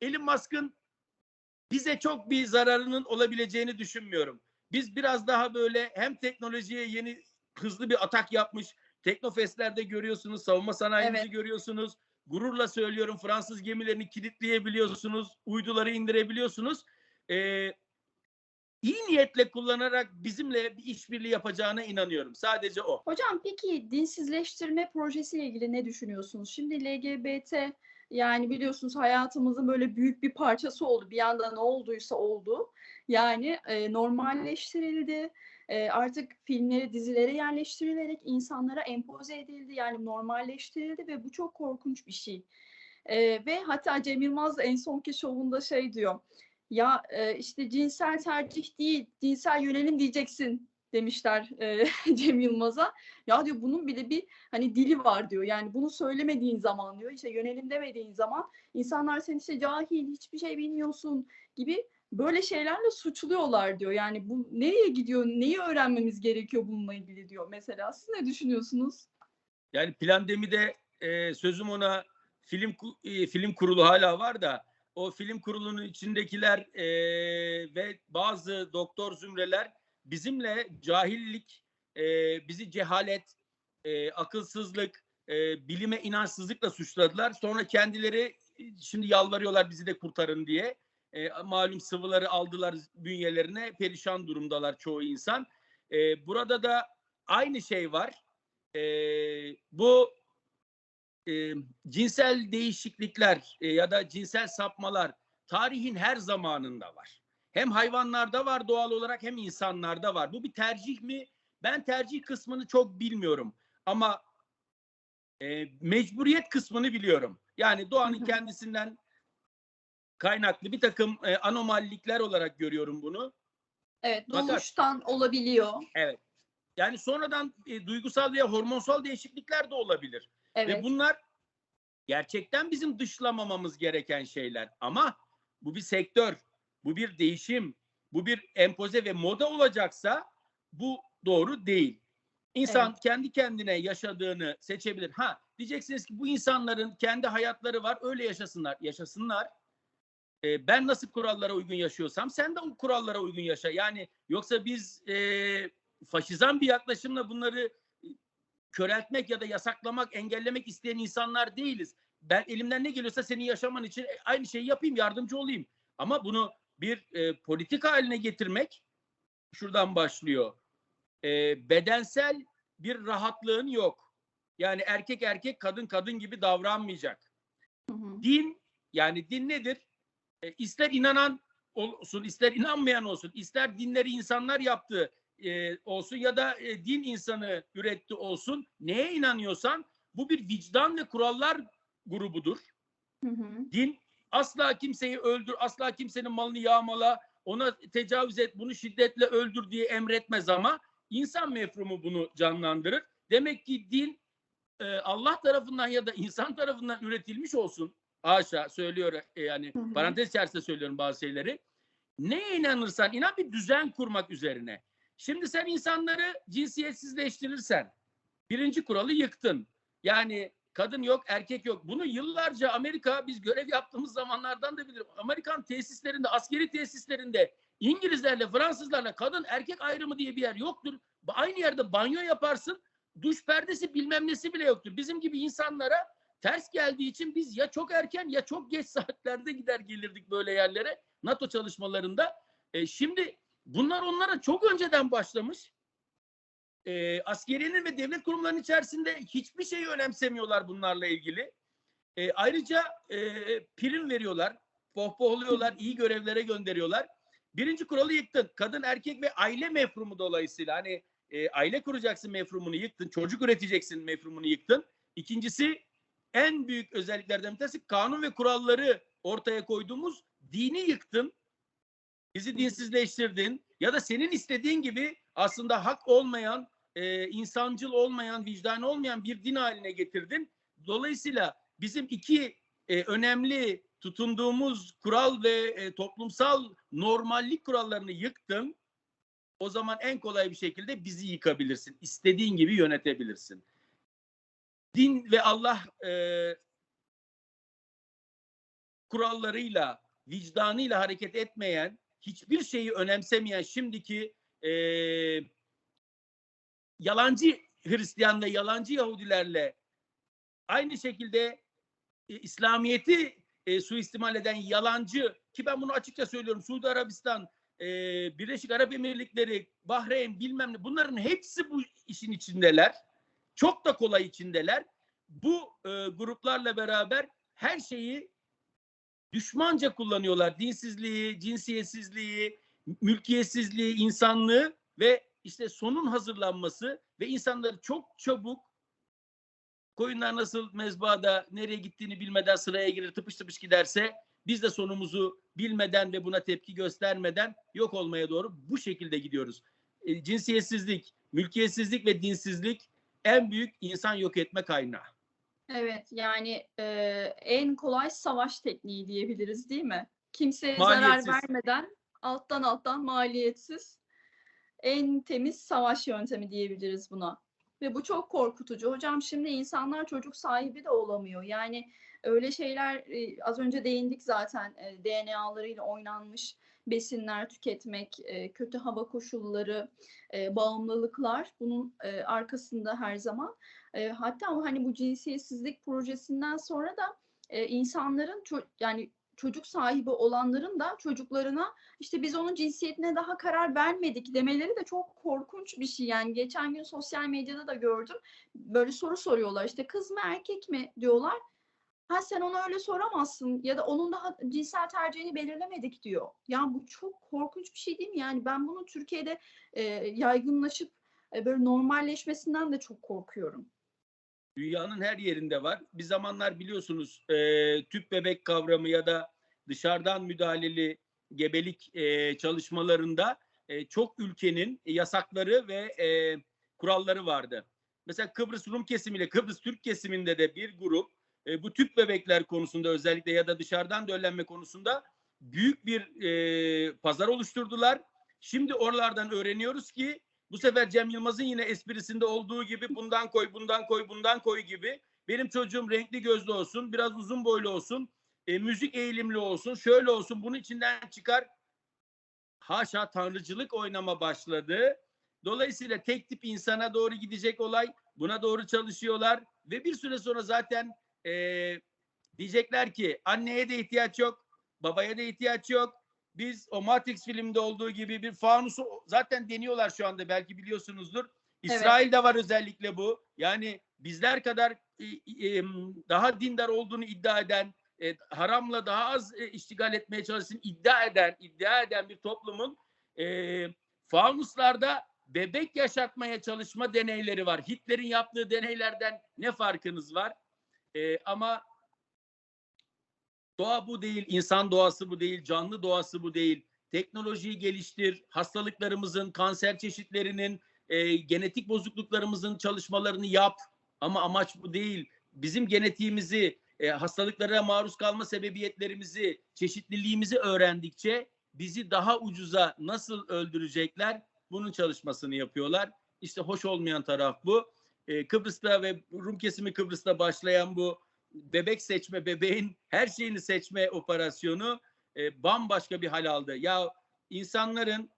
Elon Musk'ın bize çok bir zararının olabileceğini düşünmüyorum. Biz biraz daha böyle hem teknolojiye yeni hızlı bir atak yapmış. Teknofestlerde görüyorsunuz, savunma sanayimizi Evet. görüyorsunuz. Gururla söylüyorum Fransız gemilerini kilitleyebiliyorsunuz, uyduları indirebiliyorsunuz. Ee, iyi niyetle kullanarak bizimle bir işbirliği yapacağına inanıyorum. Sadece o. Hocam peki dinsizleştirme projesiyle ilgili ne düşünüyorsunuz? Şimdi LGBT yani biliyorsunuz hayatımızın böyle büyük bir parçası oldu. Bir anda ne olduysa oldu. Yani e, normalleştirildi. E, artık filmleri, dizilere yerleştirilerek insanlara empoze edildi. Yani normalleştirildi ve bu çok korkunç bir şey. E, ve hatta Cem Yılmaz en sonki şovunda şey diyor. Ya e, işte cinsel tercih değil, cinsel yönelim diyeceksin demişler e, Cem Yılmaz'a. Ya diyor bunun bile bir hani dili var diyor. Yani bunu söylemediğin zaman diyor işte yönelim demediğin zaman insanlar seni işte cahil, hiçbir şey bilmiyorsun gibi böyle şeylerle suçluyorlar diyor. Yani bu nereye gidiyor, neyi öğrenmemiz gerekiyor bununla ilgili diyor mesela. Siz ne düşünüyorsunuz? Yani Plandemi'de e, sözüm ona film e, film kurulu hala var da o film kurulunun içindekiler e, ve bazı doktor zümreler bizimle cahillik, e, bizi cehalet, e, akılsızlık, e, bilime inançsızlıkla suçladılar. Sonra kendileri e, şimdi yalvarıyorlar bizi de kurtarın diye. E, malum sıvıları aldılar bünyelerine perişan durumdalar çoğu insan. E, burada da aynı şey var. E, bu e, cinsel değişiklikler e, ya da cinsel sapmalar tarihin her zamanında var. Hem hayvanlarda var doğal olarak hem insanlarda var. Bu bir tercih mi? Ben tercih kısmını çok bilmiyorum. Ama e, mecburiyet kısmını biliyorum. Yani doğanın kendisinden kaynaklı bir takım e, anomalilikler olarak görüyorum bunu. Evet, Fakat- doğuştan olabiliyor. Evet. Yani sonradan e, duygusal veya hormonsal değişiklikler de olabilir. Evet. Ve bunlar gerçekten bizim dışlamamamız gereken şeyler. Ama bu bir sektör, bu bir değişim, bu bir empoze ve moda olacaksa bu doğru değil. İnsan Evet. kendi kendine yaşadığını seçebilir. Ha diyeceksiniz ki bu insanların kendi hayatları var öyle yaşasınlar. Yaşasınlar. Ee, ben nasıl kurallara uygun yaşıyorsam sen de o kurallara uygun yaşa. Yani yoksa biz e, faşizan bir yaklaşımla bunları e, köreltmek ya da yasaklamak, engellemek isteyen insanlar değiliz. Ben elimden ne geliyorsa senin yaşaman için e, aynı şeyi yapayım, yardımcı olayım. Ama bunu bir e, politik haline getirmek şuradan başlıyor. E, bedensel bir rahatlığın yok. Yani erkek erkek, kadın kadın gibi davranmayacak. Hı hı. Din yani din nedir? E, ister inanan olsun, ister inanmayan olsun, ister dinleri insanlar yaptı e, olsun ya da e, din insanı üretti olsun. Neye inanıyorsan bu bir vicdan ve kurallar grubudur. Hı hı. Din asla kimseyi öldür, asla kimsenin malını yağmala, ona tecavüz et, bunu şiddetle öldür diye emretmez ama insan mefhumu bunu canlandırır. Demek ki din e, Allah tarafından ya da insan tarafından üretilmiş olsun. Haşa söylüyor e, yani Hı hı. parantez içerisinde söylüyorum bazı şeyleri. Neye inanırsan inan bir düzen kurmak üzerine. Şimdi sen insanları cinsiyetsizleştirirsen birinci kuralı yıktın. Yani kadın yok, erkek yok. Bunu yıllarca Amerika biz görev yaptığımız zamanlardan da bilirim. Amerikan tesislerinde, askeri tesislerinde İngilizlerle, Fransızlarla kadın erkek ayrımı diye bir yer yoktur. Aynı yerde banyo yaparsın. Duş perdesi bilmem nesi bile yoktur. Bizim gibi insanlara ters geldiği için biz ya çok erken ya çok geç saatlerde gider gelirdik böyle yerlere NATO çalışmalarında. E, şimdi bunlar onlara çok önceden başlamış. E, askeriyenin ve devlet kurumlarının içerisinde hiçbir şeyi önemsemiyorlar bunlarla ilgili. E, ayrıca e, prim veriyorlar, pohpohluyorlar, iyi görevlere gönderiyorlar. Birinci kuralı yıktın. Kadın, erkek ve aile mefhumu dolayısıyla hani e, aile kuracaksın mefhumunu yıktın, çocuk üreteceksin mefhumunu yıktın. İkincisi en büyük özelliklerden bir tanesi kanun ve kuralları ortaya koyduğumuz dini yıktın. Bizi dinsizleştirdin ya da senin istediğin gibi aslında hak olmayan, e, insancıl olmayan, vicdan olmayan bir din haline getirdin. Dolayısıyla bizim iki e, önemli tutunduğumuz kural ve e, toplumsal normallik kurallarını yıktın. O zaman en kolay bir şekilde bizi yıkabilirsin. İstediğin gibi yönetebilirsin. Din ve Allah e, kurallarıyla, vicdanıyla hareket etmeyen, hiçbir şeyi önemsemeyen şimdiki e, yalancı Hristiyan ve yalancı Yahudilerle aynı şekilde e, İslamiyet'i e, suistimal eden yalancı ki ben bunu açıkça söylüyorum Suudi Arabistan, e, Birleşik Arap Emirlikleri, Bahreyn bilmem ne bunların hepsi bu işin içindeler. Çok da kolay içindeler. Bu e, gruplarla beraber her şeyi düşmanca kullanıyorlar. Dinsizliği, cinsiyetsizliği, mülkiyetsizliği, insanlığı ve işte sonun hazırlanması ve insanları çok çabuk koyunlar nasıl mezbada nereye gittiğini bilmeden sıraya girer tıpış tıpış giderse biz de sonumuzu bilmeden ve buna tepki göstermeden yok olmaya doğru bu şekilde gidiyoruz. E, cinsiyetsizlik, mülkiyetsizlik ve dinsizlik en büyük insan yok etme kaynağı. Evet yani e, en kolay savaş tekniği diyebiliriz değil mi? Kimseye zarar vermeden alttan alttan maliyetsiz en temiz savaş yöntemi diyebiliriz buna. Ve bu çok korkutucu. Hocam şimdi insanlar çocuk sahibi de olamıyor. Yani öyle şeyler e, az önce değindik zaten e, DNA'larıyla oynanmış besinler tüketmek, e, kötü hava koşulları, bağımlılıklar bunun arkasında her zaman. Hatta hani bu cinsiyetsizlik projesinden sonra da insanların yani çocuk sahibi olanların da çocuklarına işte biz onun cinsiyetine daha karar vermedik demeleri de çok korkunç bir şey. Yani geçen gün sosyal medyada da gördüm. Böyle soru soruyorlar işte kız mı erkek mi diyorlar. Ha sen ona öyle soramazsın ya da onun daha cinsel tercihini belirlemedik diyor. Ya bu çok korkunç bir şey değil mi? Yani ben bunu Türkiye'de e, yaygınlaşıp e, böyle normalleşmesinden de çok korkuyorum. Dünyanın her yerinde var. Bir zamanlar biliyorsunuz e, tüp bebek kavramı ya da dışarıdan müdahaleli gebelik e, çalışmalarında e, çok ülkenin yasakları ve e, kuralları vardı. Mesela Kıbrıs Rum kesimiyle Kıbrıs Türk kesiminde de bir grup e, bu tüp bebekler konusunda özellikle ya da dışarıdan döllenme konusunda büyük bir e, pazar oluşturdular. Şimdi oralardan öğreniyoruz ki bu sefer Cem Yılmaz'ın yine esprisinde olduğu gibi bundan koy, bundan koy, bundan koy gibi. Benim çocuğum renkli gözlü olsun, biraz uzun boylu olsun, e, müzik eğilimli olsun, şöyle olsun, bunun içinden çıkar. Haşa tanrıcılık oynama başladı. Dolayısıyla tek tip insana doğru gidecek olay. Buna doğru çalışıyorlar. Ve bir süre sonra zaten e, diyecekler ki anneye de ihtiyaç yok, babaya da ihtiyaç yok. Biz o Matrix filmde olduğu gibi bir fanusu zaten deniyorlar şu anda belki biliyorsunuzdur. İsrail'de var özellikle bu. Yani bizler kadar daha dindar olduğunu iddia eden, e, haramla daha az e, iştigal etmeye çalışsın iddia eden, iddia eden bir toplumun e, fanuslarda bebek yaşatmaya çalışma deneyleri var. Hitler'in yaptığı deneylerden ne farkınız var? Ama doğa bu değil, insan doğası bu değil, canlı doğası bu değil. Teknolojiyi geliştir, hastalıklarımızın, kanser çeşitlerinin, e, genetik bozukluklarımızın çalışmalarını yap. Ama amaç bu değil. Bizim genetiğimizi, e, hastalıklara maruz kalma sebebiyetlerimizi, çeşitliliğimizi öğrendikçe bizi daha ucuza nasıl öldürecekler bunun çalışmasını yapıyorlar. İşte hoş olmayan taraf bu. E, Kıbrıs'ta ve Rum kesimi Kıbrıs'ta başlayan bu bebek seçme, bebeğin her şeyini seçme operasyonu e, bambaşka bir hal aldı. Ya insanların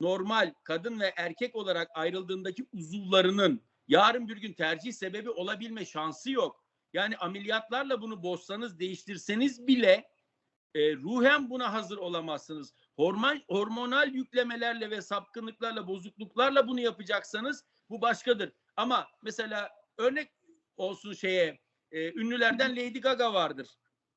normal kadın ve erkek olarak ayrıldığındaki uzuvlarının yarın bir gün tercih sebebi olabilme şansı yok. Yani ameliyatlarla bunu bozsanız, değiştirseniz bile e, ruhen buna hazır olamazsınız. Hormon, hormonal yüklemelerle ve sapkınlıklarla, bozukluklarla bunu yapacaksanız bu başkadır. Ama mesela örnek olsun şeye, e, ünlülerden Lady Gaga vardır.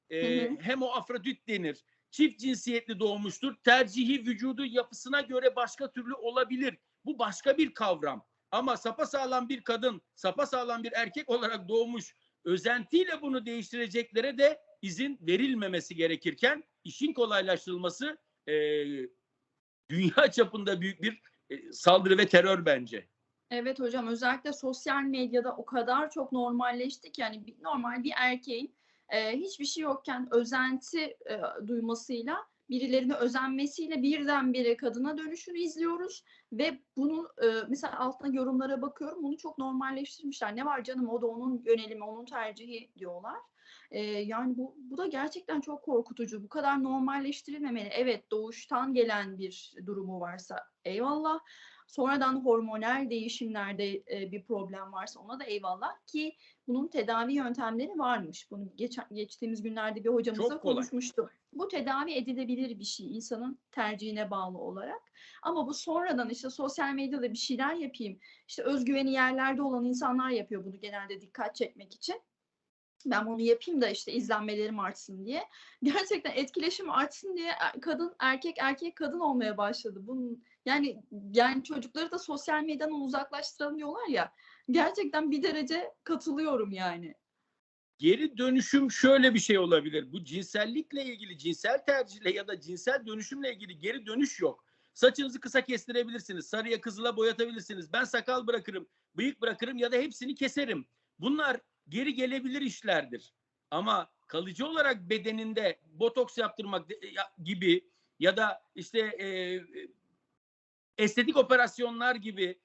E, Hı hı. hem o Afrodit denir. Çift cinsiyetli doğmuştur. Tercihi vücudu yapısına göre başka türlü olabilir. Bu başka bir kavram. Ama sapasağlam bir kadın, sapasağlam bir erkek olarak doğmuş, özentiyle bunu değiştireceklere de izin verilmemesi gerekirken işin kolaylaştırılması e, dünya çapında büyük bir e, saldırı ve terör bence. Evet hocam özellikle sosyal medyada o kadar çok normalleşti ki yani bir- normal bir erkeğin e, hiçbir şey yokken özenti e, duymasıyla birilerine özenmesiyle birdenbire kadına dönüşünü izliyoruz ve bunu e, mesela altına yorumlara bakıyorum bunu çok normalleştirmişler. Ne var canım o da onun yönelimi onun tercihi diyorlar. Ee, yani bu, bu da gerçekten çok korkutucu. Bu kadar normalleştirilmemeli. Evet doğuştan gelen bir durumu varsa eyvallah. Sonradan hormonal değişimlerde e, bir problem varsa ona da eyvallah ki bunun tedavi yöntemleri varmış. Bunu geçen, geçtiğimiz günlerde bir hocamızla konuşmuştuk. Bu tedavi edilebilir bir şey insanın tercihine bağlı olarak. Ama bu sonradan işte sosyal medyada bir şeyler yapayım. İşte özgüveni yerlerde olan insanlar yapıyor bunu genelde dikkat çekmek için. Ben bunu yapayım da işte izlenmelerim artsın diye. Gerçekten etkileşim artsın diye er- kadın erkek erkek kadın olmaya başladı. Bunun yani yani çocukları da sosyal medyadan uzaklaştıralım diyorlar ya. Gerçekten bir derece katılıyorum yani. Geri dönüşüm şöyle bir şey olabilir. Bu cinsellikle ilgili, cinsel tercihle ya da cinsel dönüşümle ilgili geri dönüş yok. Saçınızı kısa kestirebilirsiniz, sarıya kızıla boyatabilirsiniz. Ben sakal bırakırım, bıyık bırakırım ya da hepsini keserim. Bunlar geri gelebilir işlerdir. Ama kalıcı olarak bedeninde botoks yaptırmak gibi ya da işte e, e, estetik operasyonlar gibi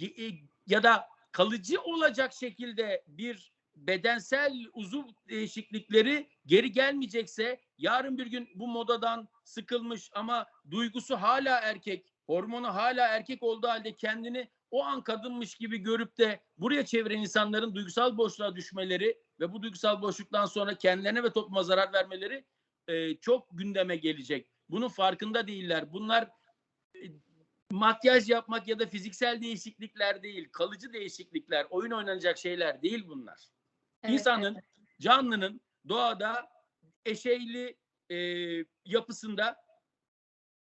e, ya da kalıcı olacak şekilde bir bedensel uzuv değişiklikleri geri gelmeyecekse yarın bir gün bu modadan sıkılmış ama duygusu hala erkek, hormonu hala erkek olduğu halde kendini o an kadınmış gibi görüp de buraya çeviren insanların duygusal boşluğa düşmeleri ve bu duygusal boşluktan sonra kendilerine ve topluma zarar vermeleri e, çok gündeme gelecek. Bunun farkında değiller. Bunlar e, makyaj yapmak ya da fiziksel değişiklikler değil, kalıcı değişiklikler, oyun oynanacak şeyler değil bunlar. Evet, İnsanın, evet. canlının doğada eşeyli e, yapısında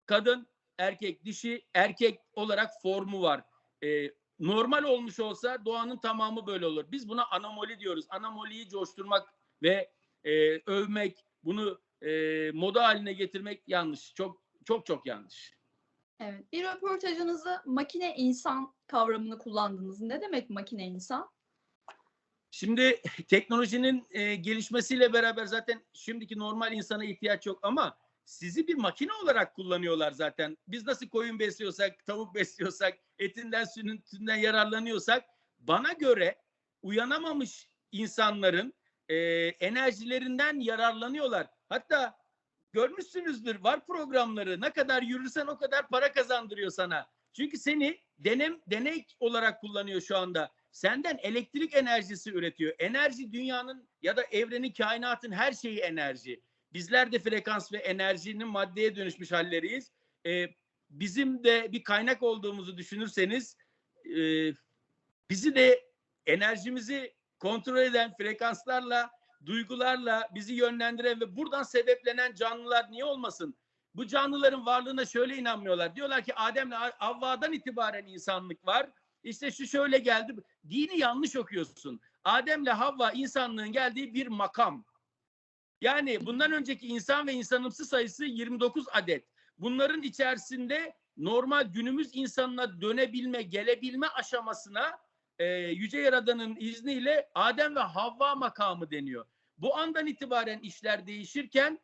kadın, erkek, dişi, erkek olarak formu var. E, normal olmuş olsa doğanın tamamı böyle olur. Biz buna anomali diyoruz. Anomaliyi coşturmak ve e, övmek, bunu e, moda haline getirmek yanlış. Çok çok çok yanlış. Evet. Bir röportajınızda makine insan kavramını kullandınız. Ne demek makine insan? Şimdi teknolojinin e, gelişmesiyle beraber zaten şimdiki normal insana ihtiyaç yok ama sizi bir makine olarak kullanıyorlar zaten. Biz nasıl koyun besliyorsak, tavuk besliyorsak, etinden, sütünden yararlanıyorsak bana göre uyanamamış insanların e, enerjilerinden yararlanıyorlar. Hatta görmüşsünüzdür var programları ne kadar yürürsen o kadar para kazandırıyor sana. Çünkü seni denem deney olarak kullanıyor şu anda. Senden elektrik enerjisi üretiyor. Enerji dünyanın ya da evrenin, kainatın her şeyi enerji. Bizler de frekans ve enerjinin maddeye dönüşmüş halleriyiz. Ee, bizim de bir kaynak olduğumuzu düşünürseniz e, bizi de enerjimizi kontrol eden frekanslarla, duygularla bizi yönlendiren ve buradan sebeplenen canlılar niye olmasın? Bu canlıların varlığına şöyle inanmıyorlar. Diyorlar ki Adem'le Havva'dan itibaren insanlık var. İşte şu şöyle geldi. Dini yanlış okuyorsun. Adem'le Havva insanlığın geldiği bir makam. Yani bundan önceki insan ve insanımsı sayısı 29 adet. Bunların içerisinde normal günümüz insanına dönebilme, gelebilme aşamasına e, Yüce Yaradan'ın izniyle Adem ve Havva makamı deniyor. Bu andan itibaren işler değişirken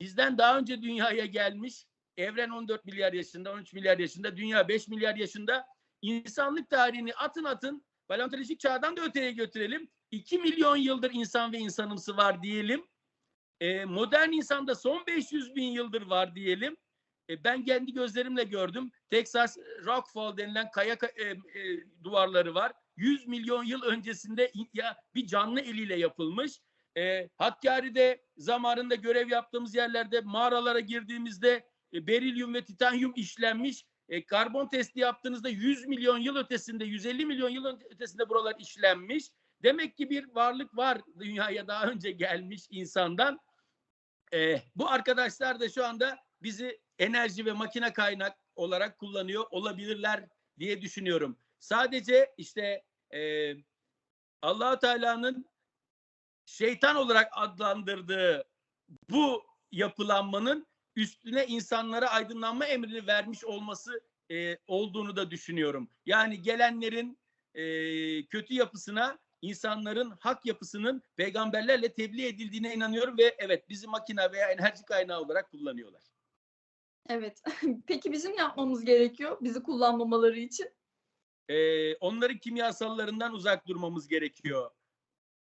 bizden daha önce dünyaya gelmiş, evren 14 milyar yaşında, 13 milyar yaşında, dünya 5 milyar yaşında. İnsanlık tarihini atın atın, paleontolojik çağdan da öteye götürelim. 2 milyon yıldır insan ve insanımsı var diyelim. E, modern insanda son 500 bin yıldır var diyelim. E, ben kendi gözlerimle gördüm. Texas Rockfall denilen kaya ka- e, e, duvarları var. 100 milyon yıl öncesinde in- ya bir canlı eliyle yapılmış. E, Hakkari'de zamanında görev yaptığımız yerlerde mağaralara girdiğimizde e, berilyum ve titanyum işlenmiş. E, karbon testi yaptığınızda 100 milyon yıl ötesinde, 150 milyon yıl ötesinde buralar işlenmiş. Demek ki bir varlık var dünyaya daha önce gelmiş insandan. E, bu arkadaşlar da şu anda bizi enerji ve makine kaynak olarak kullanıyor olabilirler diye düşünüyorum. Sadece işte e, allah Teala'nın şeytan olarak adlandırdığı bu yapılanmanın üstüne insanlara aydınlanma emrini vermiş olması e, olduğunu da düşünüyorum. Yani gelenlerin e, kötü yapısına insanların hak yapısının peygamberlerle tebliğ edildiğine inanıyorum ve evet bizi makine veya enerji kaynağı olarak kullanıyorlar. Evet. Peki bizim yapmamız gerekiyor bizi kullanmamaları için? Ee, onların kimyasallarından uzak durmamız gerekiyor.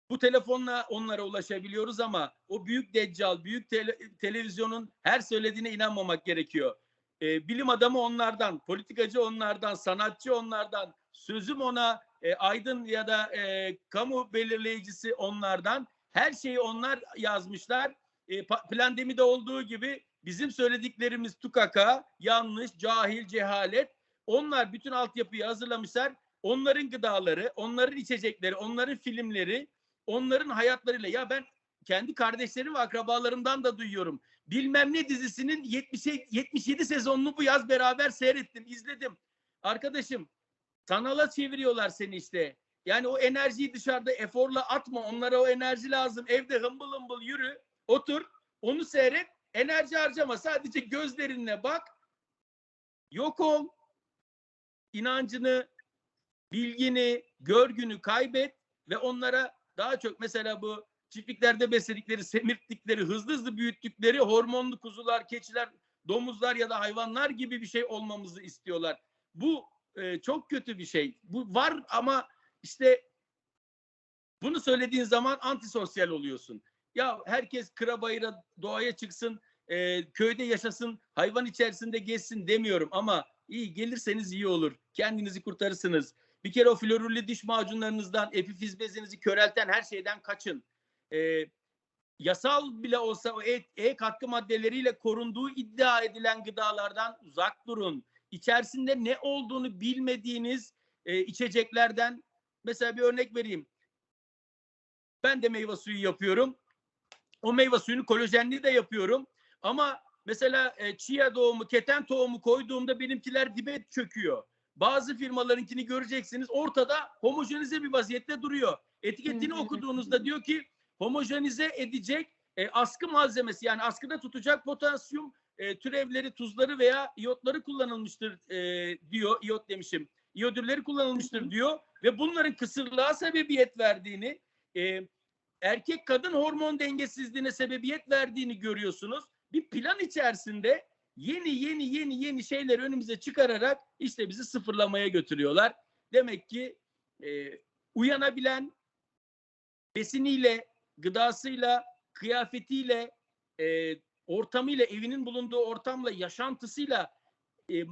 bu telefonla onlara ulaşabiliyoruz ama o büyük deccal, büyük tele- televizyonun her söylediğine inanmamak gerekiyor. E, bilim adamı onlardan, politikacı onlardan, sanatçı onlardan, sözüm ona e, aydın ya da e, kamu belirleyicisi onlardan. Her şeyi onlar yazmışlar. E, pa- Plandemi'de olduğu gibi bizim söylediklerimiz tukaka, yanlış, cahil, cehalet. Onlar bütün altyapıyı hazırlamışlar. Onların gıdaları, onların içecekleri, onların filmleri, onların hayatlarıyla. Ya ben kendi kardeşlerim ve akrabalarımdan da duyuyorum. Bilmem ne dizisinin 70, 77 sezonunu bu yaz beraber seyrettim, izledim. Arkadaşım sanala çeviriyorlar seni işte. Yani o enerjiyi dışarıda eforla atma. Onlara o enerji lazım. Evde hımbıl hımbıl yürü, otur, onu seyret. Enerji harcama. Sadece gözlerinle bak. Yok ol. İnancını, bilgini, görgünü kaybet ve onlara daha çok mesela bu çiftliklerde besledikleri, semirttikleri, hızlı hızlı büyüttükleri hormonlu kuzular, keçiler, domuzlar ya da hayvanlar gibi bir şey olmamızı istiyorlar. Bu e, çok kötü bir şey. Bu var ama işte bunu söylediğin zaman antisosyal oluyorsun. Ya herkes kıra bayıra doğaya çıksın, e, köyde yaşasın, hayvan içerisinde gezsin demiyorum ama iyi gelirseniz iyi olur. Kendinizi kurtarırsınız. Bir kere o florürlü diş macunlarınızdan, epifiz bezinizi körelten her şeyden kaçın. E, yasal bile olsa o E, E katkı maddeleriyle korunduğu iddia edilen gıdalardan uzak durun. İçerisinde ne olduğunu bilmediğiniz e, içeceklerden mesela bir örnek vereyim. Ben de meyve suyu yapıyorum. O meyve suyunu kolajenli de yapıyorum. Ama mesela e, chia tohumu, keten tohumu koyduğumda benimkiler dibe çöküyor. Bazı firmalarınkini göreceksiniz ortada homojenize bir vaziyette duruyor. Etiketini okuduğunuzda diyor ki homojenize edecek e, askı malzemesi yani askıda tutacak potasyum e, türevleri, tuzları veya iyotları kullanılmıştır e, diyor. İyot demişim. İyodürleri kullanılmıştır diyor ve bunların kısırlığa sebebiyet verdiğini, e, erkek kadın hormon dengesizliğine sebebiyet verdiğini görüyorsunuz. Bir plan içerisinde yeni yeni yeni yeni şeyler önümüze çıkararak işte bizi sıfırlamaya götürüyorlar. Demek ki e, uyanabilen besiniyle, gıdasıyla, kıyafetiyle, e, ortamıyla, evinin bulunduğu ortamla, yaşantısıyla, e,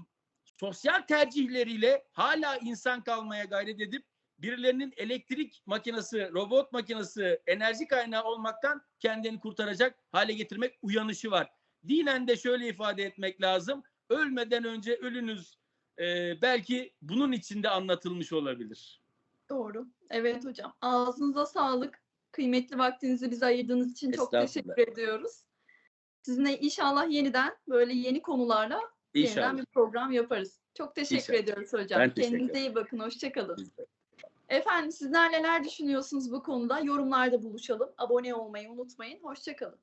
sosyal tercihleriyle hala insan kalmaya gayret edip birilerinin elektrik makinesi, robot makinesi, enerji kaynağı olmaktan kendini kurtaracak hale getirmek uyanışı var. Dinen de şöyle ifade etmek lazım. Ölmeden önce ölünüz e, belki bunun içinde anlatılmış olabilir. Doğru. Evet hocam. Ağzınıza sağlık. Kıymetli vaktinizi bize ayırdığınız için çok teşekkür ediyoruz. Sizinle inşallah yeniden böyle yeni konularla yeniden İnşallah. bir program yaparız. Çok teşekkür İnşallah. ediyoruz hocam. Ben Kendinize iyi bakın. Hoşçakalın. Efendim sizler neler düşünüyorsunuz bu konuda? Yorumlarda buluşalım. Abone olmayı unutmayın. Hoşçakalın.